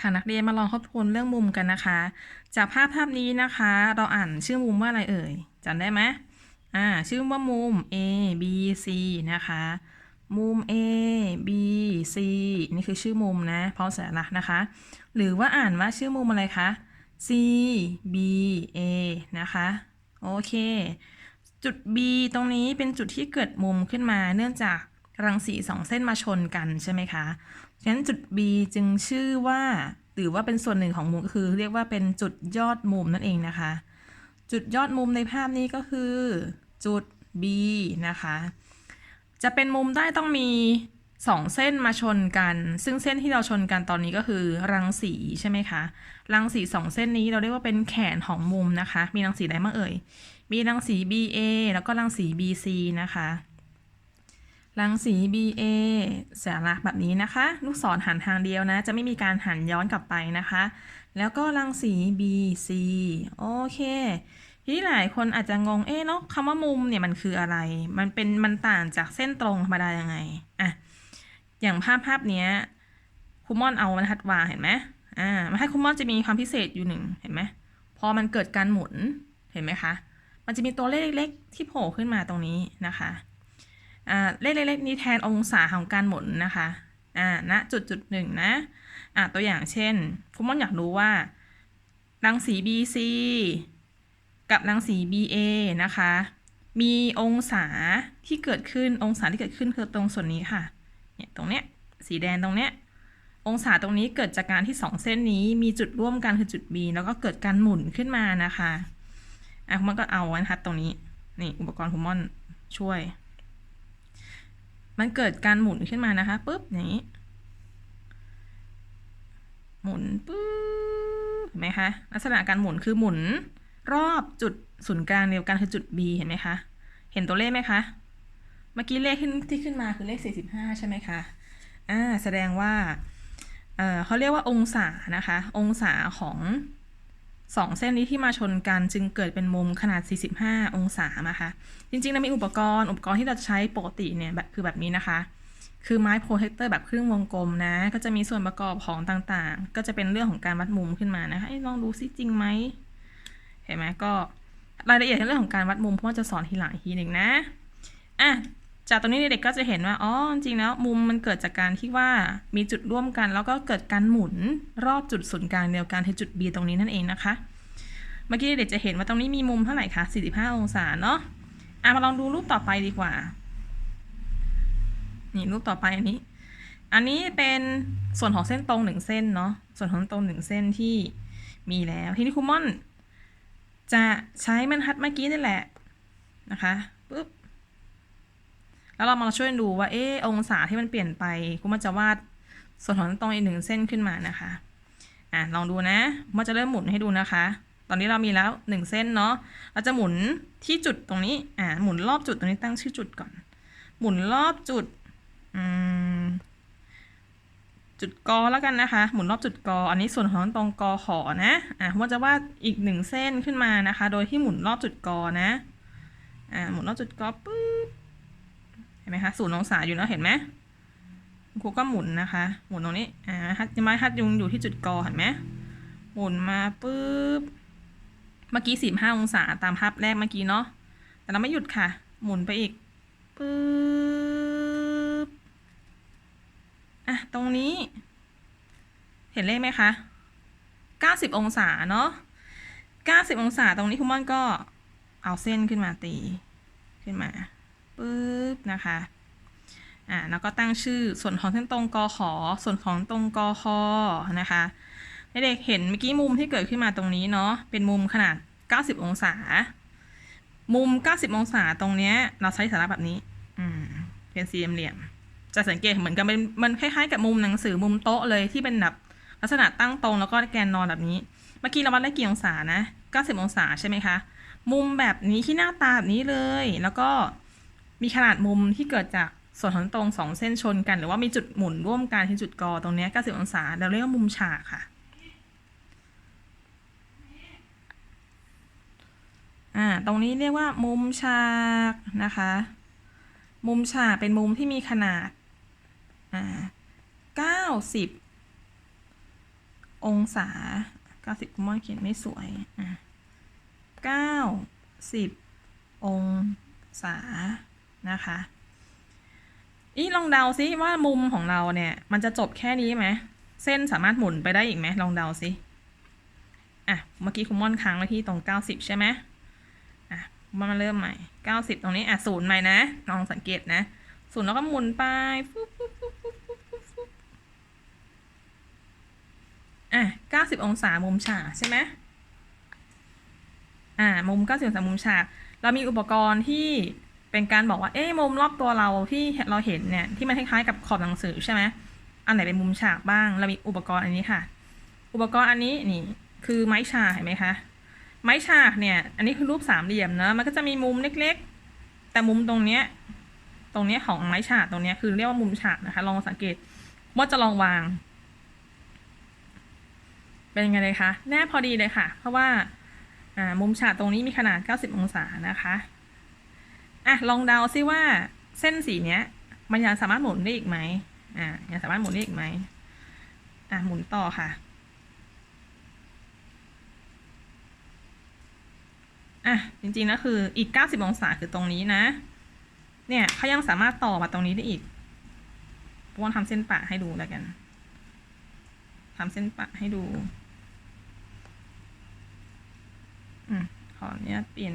ค่ะนักเรียนมาลองทบทวนเรื่องมุมกันนะคะ จากภาพภาพนี้นะคะ เราอ่านชื่อมุมว่าอะไรเอ่ยจำได้ไหมอ่าชื่อว่ามุม A B C นะคะ มุม A B C นี่คือชื่อมุมนะเพราะสัญลักษณ์นะคะ หรือว่าอ่านว่าชื่อมุมอะไรคะ C B A นะคะโอเค จุด B ตรงนี้เป็นจุดที่เกิดมุมขึ้นมา เนื่องจากรังสีสองเส้นมาชนกันใช่ไหมคะ ฉะนั้นจุด B จึงชื่อว่าหรือว่าเป็นส่วนหนึ่งของมุมคือ เรียกว่าเป็นจุดยอดมุมนั่นเองนะคะ จุดยอดมุมในภาพนี้ก็คือ จุด B นะคะ จะเป็นมุมได้ต้องมีสองเส้นมาชนกัน ซึ่งเส้นที่เราชนกันตอนนี้ก็คือรังสีใช่ไหมคะ รังสีสองเส้นนี้เราเรียกว่าเป็นแขนของมุมนะคะ มีรังสีอะไรบ้างเอ่ย มีรังสี BA แล้วก็รังสี BC นะคะ รังสี BA สัญลักแบบนี้นะคะ ลูกศรหันทางเดียวนะ จะไม่มีการหันย้อนกลับไปนะคะ แล้วก็รังสี BC โอเคทีนี้หลายคนอาจจะงง เอ๊ะเนาะคำว่ามุมเนี่ยมันคืออะไร มันเป็นมันต่างจากเส้นตรงธรรมดายังไง อะ อย่างภาพภาพเนี้ยครูม่อนเอาบรรทัดวางเห็นไหมอ่ามาให้ครูม่อนจะมีความพิเศษอยู่หนึ่งเห็นไหมพอมันเกิดการหมุนเห็นไหมคะ มันจะมีตัวเลขเล็กๆที่โผล่ขึ้นมาตรงนี้นะคะ เลขเล็กๆนี้แทนองศาของการหมุนนะคะอ่าณจุดจุดหนึ่งนะอ่าตัวอย่างเช่นครูม่อนอยากรู้ว่ารังสี BC กับรังสี BA นะคะ มีองศาที่เกิดขึ้นองศาที่เกิดขึ้นคือตรงส่วนนี้ค่ะเนี่ยตรงเนี้ยสีแดงตรงเนี้ยองศาตรงนี้เกิดจากการที่สองเส้นนี้มีจุดร่วมกันคือจุด B แล้วก็เกิดการหมุนขึ้นมานะคะอะคุณม่อนก็เอาบรรทัดตรงนี้นี่อุปกรณ์คุณม่อนช่วย มันเกิดการหมุนขึ้นมานะคะปุ๊บอย่างนี้ หมุนปุ๊บเห็นไหมคะลักษณะการหมุนคือหมุนรอบจุดศูนย์กลางเดียวกันคือจุด B เห็นไหมคะ เห็นตัวเลขไหมคะ เมื่อกี้เลขขึ้นที่ขึ้นมาคือเลข 45 ใช่ไหมคะ อ่า แสดงว่า เออเขาเรียกว่าองศานะคะ องศาของ สองเส้นนี้ที่มาชนกันจึงเกิดเป็นมุมขนาด 45 องศานะคะจริงๆแล้วมีอุปกรณ์อุปกรณ์ที่เราจะใช้ปกติเนี่ยแบบคือแบบนี้นะคะ คือไม้โปรเทคเตอร์แบบครึ่งวงกลมนะ ก็จะมีส่วนประกอบของต่างๆ ก็จะเป็นเรื่องของการวัดมุมขึ้นมานะคะลองดูซิจริงไหมเห็นไหมก็รายละเอียดในเรื่องของการวัดมุมพ่อจะสอนทีหลังทีหนึ่งนะอะ จากตรงนี้เด็กๆก็จะเห็นว่า อ๋อ จริงๆแล้วมุมมันเกิดจากการที่ว่ามีจุดร่วมกัน แล้วก็เกิดการหมุนรอบจุดศูนย์กลางเดียวกันที่จุด B ตรงนี้นั่นเองนะคะ เมื่อกี้เด็กจะเห็นว่าตรงนี้มีมุมเท่าไหร่คะ 45 องศาเนาะอะมาลองดูรูปต่อไปดีกว่า นี่รูปต่อไปอันนี้ อันนี้เป็นส่วนของเส้นตรงหนึ่งเส้นเนาะ ส่วนของตรงหนึ่งเส้นที่มีแล้ว ทีนี้ครูม่อน จะใช้บรรทัดเมื่อกี้นี่แหละนะคะปุ๊บ แล้วเรามาช่วยดูว่าเออองศาที่มันเปลี่ยนไปครูม่อนจะวาดส่วนของตรงอีกหนึ่งเส้นขึ้นมานะคะอะลองดูนะมันจะเริ่มหมุนให้ดูนะคะ ตอนนี้เรามีแล้วหนึ่งเส้นเนาะเราจะหมุนที่จุดตรงนี้อ่าหมุนรอบจุดตรงนี้ตั้งชื่อจุดก่อน หมุนรอบจุดจุดกอแล้วกันนะคะ หมุนรอบจุดกอ อันนี้ส่วนของตรงกอขอนะอะว่าจะวาดอีกหนึ่งเส้นขึ้นมานะคะ โดยที่หมุนรอบจุดกอนะอ่าหมุนรอบจุดกอปุ๊บ ห็นไหมคะศูนย์องศาอยู่เนาะเห็นไหมครูก็หมุนนะคะ หมุนตรงนี้อ่าฮัดไม้ฮัดยุงอยู่ที่จุดกอเห็นไหมหมุนมาปุ๊บเมื่อกี้สี่ห้าองศาตามภาพแรกเมื่อกี้เนาะแต่เราไม่หยุดค่ะ หมุนไปอีกปุ๊บอะตรงนี้ เห็นเลขไหมคะ90องศาเนาะ90องศาตรงนี้คุณม่อนก็เอาเส้นขึ้นมาตีขึ้นมา ปุ๊บนะคะอ่าแล้วก็ตั้งชื่อส่วนของเส้นตรงกอขอ ส่วนของตรงกอคอนะคะเด็กเห็นเมื่อกี้มุมที่เกิดขึ้นมาตรงนี้เนาะเป็นมุมขนาด 90 องศา มุม 90 องศาตรงเนี้ยเราใช้สาระแบบนี้ อืมเป็นสี่เหลี่ยม จะสังเกตเหมือนกับมันมันคล้ายๆกับมุมหนังสือมุมโต๊ะเลยที่เป็นแบบลักษณะตั้งตรงแล้วก็แกนนอนแบบนี้ เมื่อกี้เราวัดได้กี่องศานะ 90 องศาใช่ไหมคะ มุมแบบนี้ที่หน้าตาแบบนี้เลย แล้วก็ มีขนาดมุมที่เกิดจากส่วนของตรงสองเส้นชนกัน หรือว่ามีจุดหมุนร่วมกันที่จุดกอตรงนี้90 องศา เราเรียกว่ามุมฉากค่ะอ่า ตรงนี้เรียกว่ามุมฉากนะคะ มุมฉากเป็นมุมที่มีขนาด อ่า 90 องศา 90คุม่อนเขียนไม่สวย อะ90 องศา นะคะอีลองเดาซิว่ามุมของเราเนี่ย มันจะจบแค่นี้ไหมเส้นสามารถหมุนไปได้อีกไหมลองเดาซิอะเมื่อกี้คุณม่อนค้างไว้ที่ตรง 90 ใช่ไหมอะมาเริ่มใหม่ 90 ตรงนี้อะศูนย์ใหม่นะลองสังเกตนะศูนย์แล้วก็หมุนไปฟุ๊บฟุ๊บฟุ๊บฟุ๊บฟุ๊บฟุ๊บฟุ๊บอะ 90 องศามุมฉากใช่ไหมอ่ามุม 90 องศามุมฉากเรามีอุปกรณ์ที่ เป็นการบอกว่าเอ๊ะมุมรอบตัวเราที่เราเห็นเนี่ยที่มันคล้ายๆกับขอบหนังสือใช่ไหมอันไหนเป็นมุมฉากบ้าง เรามีอุปกรณ์อันนี้ค่ะ อุปกรณ์อันนี้นี่คือไม้ฉากเห็นไหมคะไม้ฉากเนี่ย อันนี้คือรูปสามเหลี่ยมนะมันก็จะมีมุมเล็กๆ แต่มุมตรงเนี้ยตรงเนี้ยของไม้ฉากตรงเนี้ยคือเรียกว่ามุมฉากนะคะ ลองสังเกตว่าจะลองวาง เป็นยังไงเลยคะแน่พอดีเลยค่ะ เพราะว่าอ่ามุมฉากตรงนี้มีขนาด 90 องศานะคะ อะลองเดาซิว่าเส้นสีเนี้ย มันยังสามารถหมุนได้อีกไหมอ่ายังสามารถหมุนได้อีกไหมอะหมุนต่อค่ะอะจริงๆแล้วคืออีก 90 องศาคือตรงนี้นะ เนี่ยเขายังสามารถต่อมาตรงนี้ได้อีกพวกทำเส้นปะให้ดูแล้วกันทำเส้นปะให้ดู อืมขออนุญาตเปลี่ยน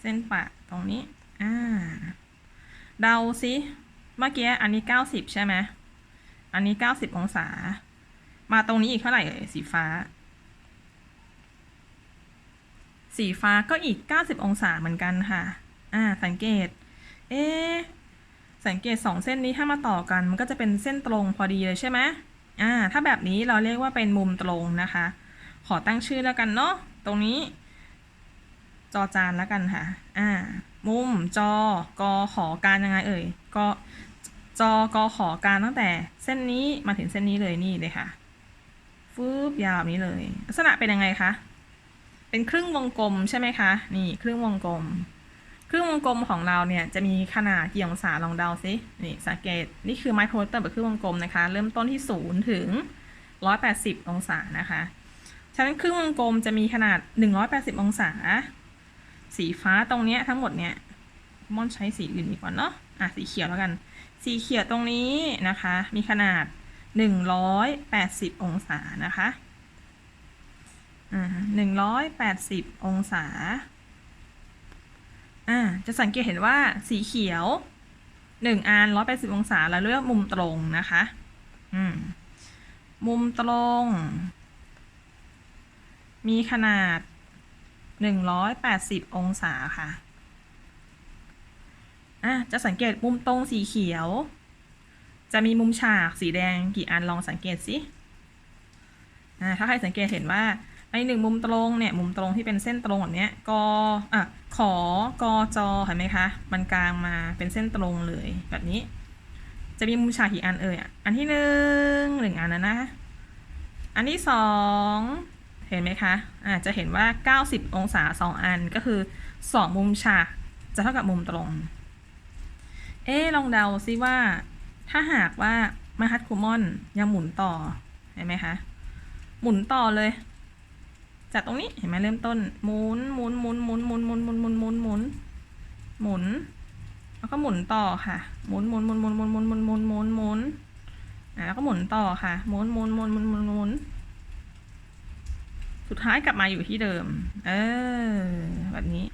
เส้นปะตรงนี้อ่าเดาซิเมื่อกี้อันนี้90ใช่ไหมอันนี้90องศา มาตรงนี้อีกเท่าไหร่เอ่ยสีฟ้า สีฟ้าก็อีก90องศาเหมือนกันค่ะ อ่า สังเกต เอ๊สังเกตสองเส้นนี้ถ้ามาต่อกันมันก็จะเป็นเส้นตรงพอดีเลยใช่ไหมอ่า ถ้าแบบนี้เราเรียกว่าเป็นมุมตรงนะคะ ขอตั้งชื่อแล้วกันเนาะตรงนี้ จอจานแล้วกันค่ะ อ่า มุมจอกอขอการยังไงเอ่ยก็จอกอขอการตั้งแต่เส้นนี้มาถึงเส้นนี้เลยนี่เลยค่ะฟืบยาวแบบนี้เลย ลักษณะเป็นยังไงคะ เป็นครึ่งวงกลมใช่ไหมคะ นี่ครึ่งวงกลม ครึ่งวงกลมของเราเนี่ยจะมีขนาดกี่องศาลองเดาซินี่สังเกต นี่คือไมโพสเตอร์แบบครึ่งวงกลมนะคะ เริ่มต้นที่ศูนย์ถึงร้อยแปดสิบองศานะคะ ฉะนั้นครึ่งวงกลมจะมีขนาดหนึ่งร้อยแปดสิบองศา สีฟ้าตรงเนี้ยทั้งหมดเนี่ยม่อนใช้สีอื่นดีกว่าเนาะอะสีเขียวแล้วกัน สีเขียวตรงนี้นะคะ มีขนาดหนึ่งร้อยแปดสิบองศานะคะอ่าหนึ่งร้อยแปดสิบองศาอ่าจะสังเกตเห็นว่าสีเขียวหนึ่งอันร้อยแปดสิบองศาแล้วเลือกมุมตรงนะคะอืมมุมตรง มีขนาด หนึ่งร้อยแปดสิบองศาค่ะอะจะสังเกตมุมตรงสีเขียว จะมีมุมฉากสีแดงกี่อันลองสังเกตสิอ่าถ้าใครสังเกตเห็นว่าไอหนึ่งมุมตรงเนี่ยมุมตรงที่เป็นเส้นตรงแบบเนี้ยกออะขอกอจอเห็นไหมคะ มันกลางมาเป็นเส้นตรงเลยแบบนี้ จะมีมุมฉากกี่อันเอ่ยอะอันที่หนึ่งหนึ่งอันนะนะ อันที่สอง เห็นไหมคะอ่าจะเห็นว่า 90 องศาสองอันก็คือสองมุมฉากจะเท่ากับมุมตรง เอ๊ลองเดาซิว่า ถ้าหากว่ามาฮัตคูมอนยังหมุนต่อ เห็นไหมคะ หมุนต่อเลย จากตรงนี้เห็นไหมเริ่มต้นหมุนหมุนหมุนหมุนหมุนหมุนหมุนหมุนหมุนหมุนหมุนแล้วก็หมุนต่อค่ะ หมุนหมุนหมุนหมุนหมุนหมุนหมุนหมุนหมุนหมุนอ่าแล้วก็หมุนต่อค่ะ หมุนหมุนหมุนหมุนหมุนหมุน สุดท้ายกลับมาอยู่ที่เดิม เออ แบบนี้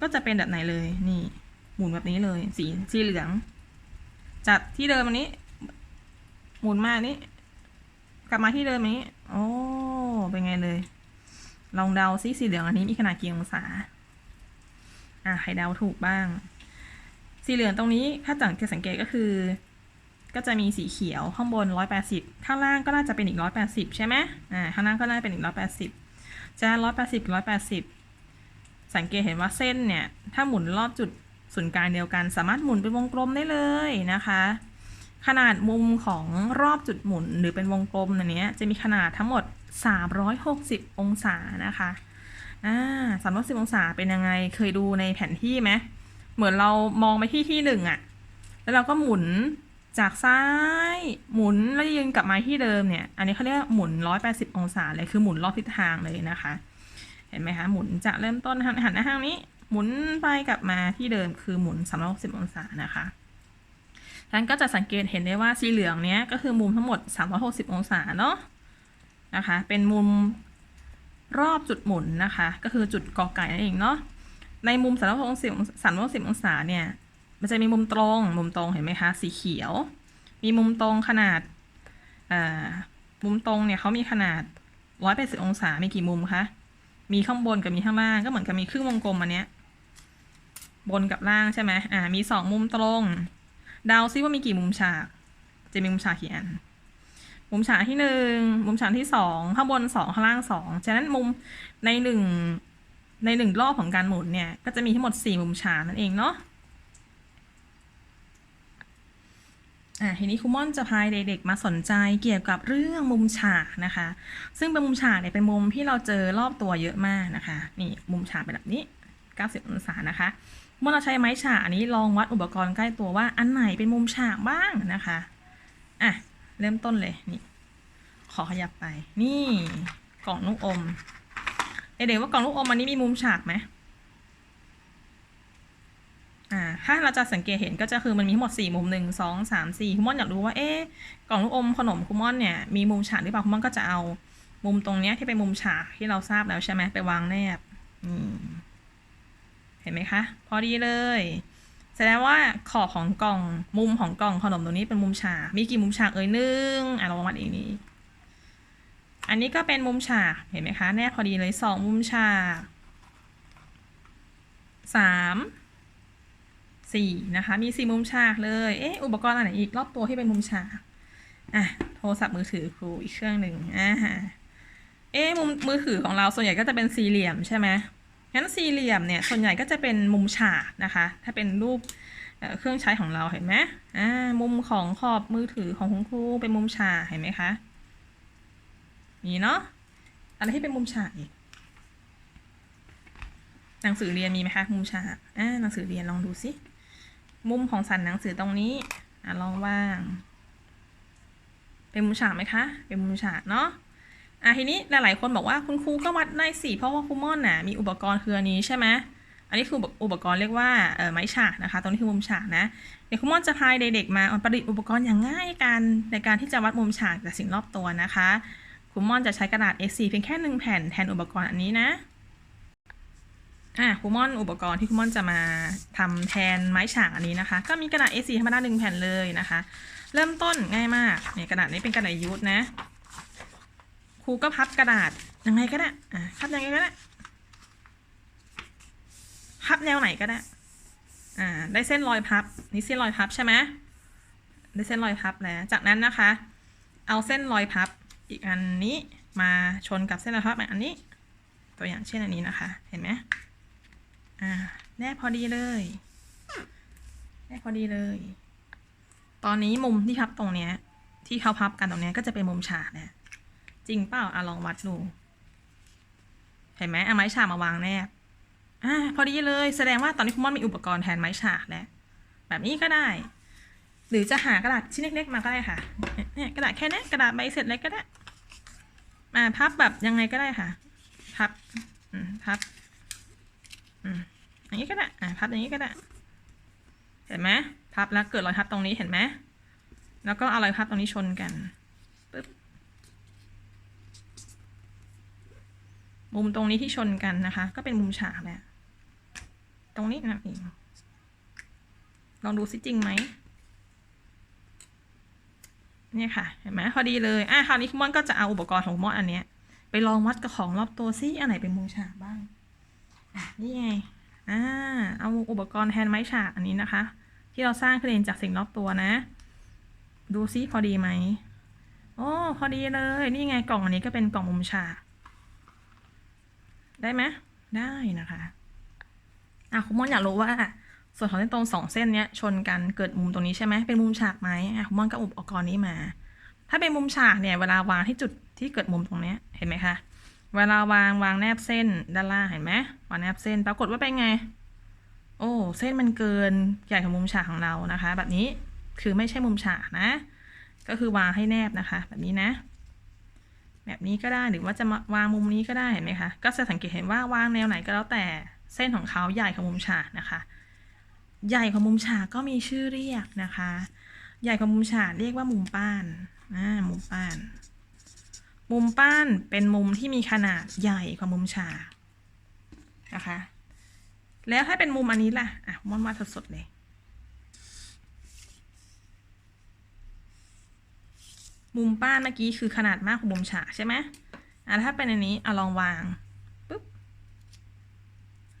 ก็จะเป็นแบบไหนเลย นี่ หมุนแบบนี้เลย สีสีเหลืองจากที่เดิมอันนี้ หมุนมานี้ กลับมาที่เดิมนี้ โอ้ เป็นไงเลย ลองเดาซิสีเหลืองอันนี้มีขนาดกี่องศา อะใครเดาถูกบ้าง สีเหลืองตรงนี้ ถ้าจังจะสังเกตก็คือ ก็จะมีสีเขียวข้างบน 180 ข้างล่างก็น่าจะเป็นอีก 180 ใช่ไหมอ่าข้างล่างก็น่าจะเป็นอีก 180 จะ180 180 สังเกตเห็นว่าเส้นเนี่ย ถ้าหมุนรอบจุดศูนย์กลางเดียวกัน สามารถหมุนเป็นวงกลมได้เลยนะคะ ขนาดมุมของรอบจุดหมุนหรือเป็นวงกลมอันนี้จะมีขนาดทั้งหมด 360 องศานะคะอ่า360 องศาเป็นยังไงเคยดูในแผนที่ไหมเหมือนเรามองไปที่ที่หนึ่งอะแล้วเราก็หมุน จากซ้ายหมุนแล้วยืนกลับมาที่เดิมเนี่ย อันนี้เขาเรียกหมุน 180 องศาเลยคือหมุนรอบทิศทางเลยนะคะ เห็นไหมคะ หมุนจากเริ่มต้นหันหันหน้าทางนี้ หมุนไปกลับมาที่เดิมคือหมุน 360 องศานะคะท่านก็จะสังเกตเห็นได้ว่าสีเหลืองเนี้ยก็คือมุมทั้งหมด 360 องศาเนาะนะคะ เป็นมุมรอบจุดหมุนนะคะ ก็คือจุดกอไก่นั่นเองเนาะในมุม360 360 องศาเนี่ย มันจะมีมุมตรง มุมตรงเห็นไหมคะ สีเขียว มีมุมตรงขนาดมุมตรงเนี่ยเขามีขนาด180องศา มีกี่มุมคะ มีข้างบนกับมีข้างล่าง ก็เหมือนกับมีครึ่งวงกลมอันเนี้ย บนกับล่างใช่ไหมอ่า มีสองมุมตรง เดาซิว่ามีกี่มุมฉาก จะมีมุมฉากกี่อัน มุมฉากที่หนึ่ง มุมฉากที่สองข้างบนสองข้างล่างสองฉะนั้นมุมในหนึ่งในหนึ่งรอบของการหมุนเนี่ย ก็จะมีทั้งหมดสี่มุมฉากนั่นเองเนาะ อะทีนี้ครูม่อนจะพาเด็กๆมาสนใจเกี่ยวกับเรื่องมุมฉากนะคะ ซึ่งเป็นมุมฉากเนี่ยเป็นมุมที่เราเจอรอบตัวเยอะมากนะคะ นี่มุมฉากเป็นแบบนี้ 90 องศานะคะ เมื่อเราใช้ไม้ฉากอันนี้ลองวัดอุปกรณ์ใกล้ตัวว่าอันไหนเป็นมุมฉากบ้างนะคะอะเริ่มต้นเลยนี่ ขอขยับไป นี่กล่องลูกอมเด็กๆว่ากล่องลูกอมอันนี้มีมุมฉากไหม อ่า ถ้าเราจะสังเกตเห็นก็จะคือมันมีทั้งหมดสี่มุมหนึ่งสองสามสี่คุณม่อนอยากรู้ว่าเอ๊ะกล่องลูกอมขนมคุณม่อนเนี่ยมีมุมฉากหรือเปล่าคุณม่อนก็จะเอามุมตรงเนี้ยที่เป็นมุมฉากที่เราทราบแล้วใช่ไหมไปวางแนบเห็นไหมคะ พอดีเลย แสดงว่าขอบของกล่องมุมของกล่องขนมตรงนี้เป็นมุมฉากมีกี่มุมฉากเอ่ยหนึ่งอะเราวัดอีกนี้อันนี้ก็เป็นมุมฉากเห็นไหมคะ แนบพอดีเลยสองมุมฉากสาม สี่นะคะ มีสี่มุมฉากเลย เอ๊ะ อุปกรณ์อะไรอีกรอบตัวที่เป็นมุมฉาก อะ โทรศัพท์มือถือครูอีกเครื่องหนึ่งอ่าเอ๊ะ มุมมือถือของเราส่วนใหญ่ก็จะเป็นสี่เหลี่ยมใช่ไหมงั้นสี่เหลี่ยมเนี่ย ส่วนใหญ่ก็จะเป็นมุมฉากนะคะ ถ้าเป็นรูปเอ่อเครื่องใช้ของเราเห็นไหมอ่า มุมของขอบมือถือของคุณครูเป็นมุมฉากเห็นไหมคะ นี่เนาะ อะไรที่เป็นมุมฉากอีกหนังสือเรียนมีไหมคะมุมฉากอ่าหนังสือเรียนลองดูสิ มุมของสันหนังสือตรงนี้อะลองว่าง เป็นมุมฉากไหมคะ เป็นมุมฉากเนาะอะทีนี้หลายๆคนบอกว่าคุณครูก็วัดได้สิเพราะว่าครูม่อนน่ะมีอุปกรณ์คืออันนี้ใช่ไหมอันนี้คืออุปกรณ์เรียกว่าเออไม้ฉากนะคะ ตรงนี้คือมุมฉากนะ เดี๋ยวครูม่อนจะพายเด็กๆมาประดิษฐ์อุปกรณ์อย่างง่ายกันในการที่จะวัดมุมฉากจากสิ่งรอบตัวนะคะครูม่อนจะใช้กระดาษ A4 เพียงแค่หนึ่งแผ่นแทนอุปกรณ์อันนี้นะ อะคูมอนอุปกรณ์ที่คูมอนจะมาทำแทนไม้ฉากอันนี้นะคะ ก็มีกระดาษ A4 ธรรมดาหนึ่งแผ่นเลยนะคะ เริ่มต้นง่ายมากเนี่ยกระดาษนี้เป็นกระดาษยูทนะครูก็พับกระดาษยังไงก็ได้อะพับยังไงก็ได้พับแนวไหนก็ได้อ่าได้เส้นรอยพับนี่เส้นรอยพับใช่ไหมได้เส้นรอยพับแล้วจากนั้นนะคะ เอาเส้นรอยพับอีกอันนี้มาชนกับเส้นรอยพับอันนี้ ตัวอย่างเช่นอันนี้นะคะ เห็นไหม อ่าแนบพอดีเลย แนบพอดีเลย ตอนนี้มุมที่พับตรงเนี้ย ที่เขาพับกันตรงเนี้ยก็จะเป็นมุมฉากเนี่ยจริงเปล่าอะลองวัดดู เห็นไหมเอาไม้ฉากมาวางแนบอ่าพอดีเลยแสดงว่าตอนนี้คุณม่อนมีอุปกรณ์แทนไม้ฉากแล้วแบบนี้ก็ได้ หรือจะหากระดาษชิ้นเล็กๆมาก็ได้ค่ะเนี่ยกระดาษแค่นี้กระดาษใบเสร็จเล็กก็ได้อ่าพับแบบยังไงก็ได้ค่ะ พับอืมพับ อย่างนี้ก็ได้อ่าพับอย่างนี้ก็ได้ เห็นไหมพับแล้วเกิดรอยพับตรงนี้เห็นไหมแล้วก็เอารอยพับตรงนี้ชนกันปึ๊บมุมตรงนี้ที่ชนกันนะคะ ก็เป็นมุมฉากแหละตรงนี้นะเองลองดูสิจริงไหมเนี่ยค่ะ เห็นไหมพอดีเลยอะคราวนี้คุณม่อนก็จะเอาอุปกรณ์ของม่อนอันเนี้ยไปลองวัดกับของรอบตัวซิอันไหนเป็นมุมฉากบ้าง นี่ไง อ่า เอาอุปกรณ์แทนไม้ฉากอันนี้นะคะ ที่เราสร้างขึ้นเองจากสิ่งรอบตัวนะ ดูซิพอดีไหม โอ้ พอดีเลย นี่ไงกล่องอันนี้ก็เป็นกล่องมุมฉาก ได้ไหม ได้นะคะ อะคุณม่อนอยากรู้ว่า ส่วนของเส้นตรงสองเส้นเนี้ยชนกันเกิดมุมตรงนี้ใช่ไหม เป็นมุมฉากไหมอะคุณม่อนก็อุปกรณ์นี้มา ถ้าเป็นมุมฉากเนี่ยเวลาวางที่จุดที่เกิดมุมตรงเนี้ยเห็นไหมคะ เวลาวางวางแนบเส้นด้านล่างเห็นไหมวางแนบเส้นปรากฏว่าเป็นไง โอ้เส้นมันเกินใหญ่ของมุมฉากของเรานะคะ แบบนี้คือไม่ใช่มุมฉากนะ ก็คือวางให้แนบนะคะ แบบนี้นะ แบบนี้ก็ได้หรือว่าจะมาวางมุมนี้ก็ได้เห็นไหมคะก็จะสังเกตเห็นว่าวางแนวไหนก็แล้วแต่เส้นของเขาใหญ่ของมุมฉากนะคะ ใหญ่ของมุมฉากก็มีชื่อเรียกนะคะ ใหญ่ของมุมฉากเรียกว่ามุมป้านอ่ามุมป้าน มุมป้านเป็นมุมที่มีขนาดใหญ่กว่ามุมฉากนะคะ แล้วถ้าเป็นมุมอันนี้ล่ะ อะมอนวาดสดๆเลย มุมป้านเมื่อกี้คือขนาดมากของมุมฉากใช่ไหมอะถ้าเป็นอันนี้เอาลองวางปุ๊บ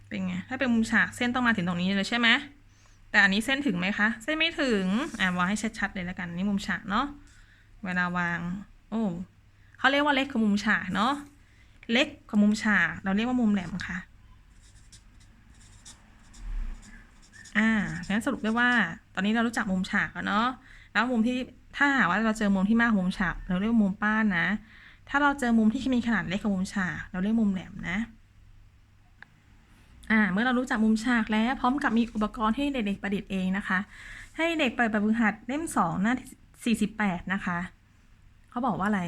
เป็นไง ถ้าเป็นมุมฉากเส้นต้องมาถึงตรงนี้เลยใช่ไหมแต่อันนี้เส้นถึงไหมคะ เส้นไม่ถึง อะวางให้ชัดๆเลยแล้วกัน นี่มุมฉากเนาะ เวลาวาง โอ้ เขาเรียกว่าเล็กของมุมฉากเนาะเล็กของมุมฉากเราเรียกว่ามุมแหลมค่ะอ่างั้นสรุปได้ว่า ตอนนี้เรารู้จักมุมฉากแล้วเนาะแล้วมุมที่ถ้าหากว่าเราเจอมุมที่มากมุมฉากเราเรียกมุมป้านนะ ถ้าเราเจอมุมที่มีขนาดเล็กกว่ามุมฉากเราเรียกมุมแหลมนะอ่าเมื่อเรารู้จักมุมฉากแล้วพร้อมกับมีอุปกรณ์ที่เด็กๆประดิษฐ์เองนะคะ ให้เด็กเปิดแบบฝึกหัดเล่มสองหน้าที่48 นะคะ เขาบอกว่าอะไร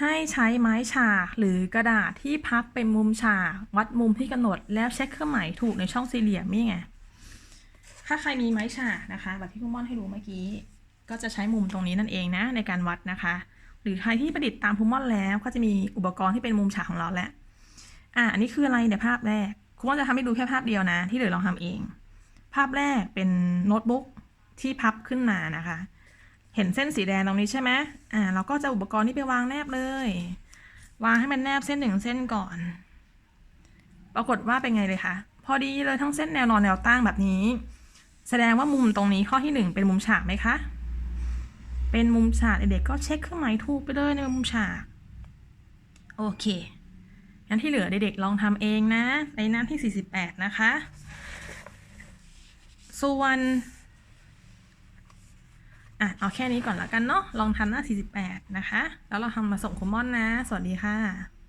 ให้ใช้ไม้ฉากหรือกระดาษที่พับเป็นมุมฉากวัดมุมที่กำหนด แล้วเช็คเครื่องหมายถูกในช่องสี่เหลี่ยมนี่ไง ถ้าใครมีไม้ฉากนะคะแบบที่คุณม่อนให้ดูเมื่อกี้ ก็จะใช้มุมตรงนี้นั่นเองนะในการวัดนะคะ หรือใครที่ประดิษฐ์ตามคุณม่อนแล้วก็จะมีอุปกรณ์ที่เป็นมุมฉากของเราแล้วอะอันนี้คืออะไรเดี๋ยภาพแรกคุณม่อนจะทำให้ดูแค่ภาพเดียวนะ ที่เหลือลองทำเอง ภาพแรกเป็นโน้ตบุ๊กที่พับขึ้นมานะคะ เห็นเส้นสีแดงตรงนี้ใช่ไหมอ่าเราก็จะอุปกรณ์ที่ไปวางแนบเลย วางให้มันแนบเส้นหนึ่งเส้นก่อน ปรากฏว่าเป็นไงเลยคะพอดีเลยทั้งเส้นแนวนอนแนวตั้งแบบนี้ แสดงว่ามุมตรงนี้ข้อที่หนึ่งเป็นมุมฉากไหมคะ เป็นมุมฉากเด็กๆก็เช็คเครื่องหมายถูกไปเลยในมุมฉาก โอเคงั้นที่เหลือเด็กๆลองทำเองนะ ในหน้าที่ 48 นะคะ ส่วน อะเอาแค่นี้ก่อนละกันเนาะลองทำหน้า 48 นะคะ แล้วเราทำมาส่งคุณมอนนะ สวัสดีค่ะ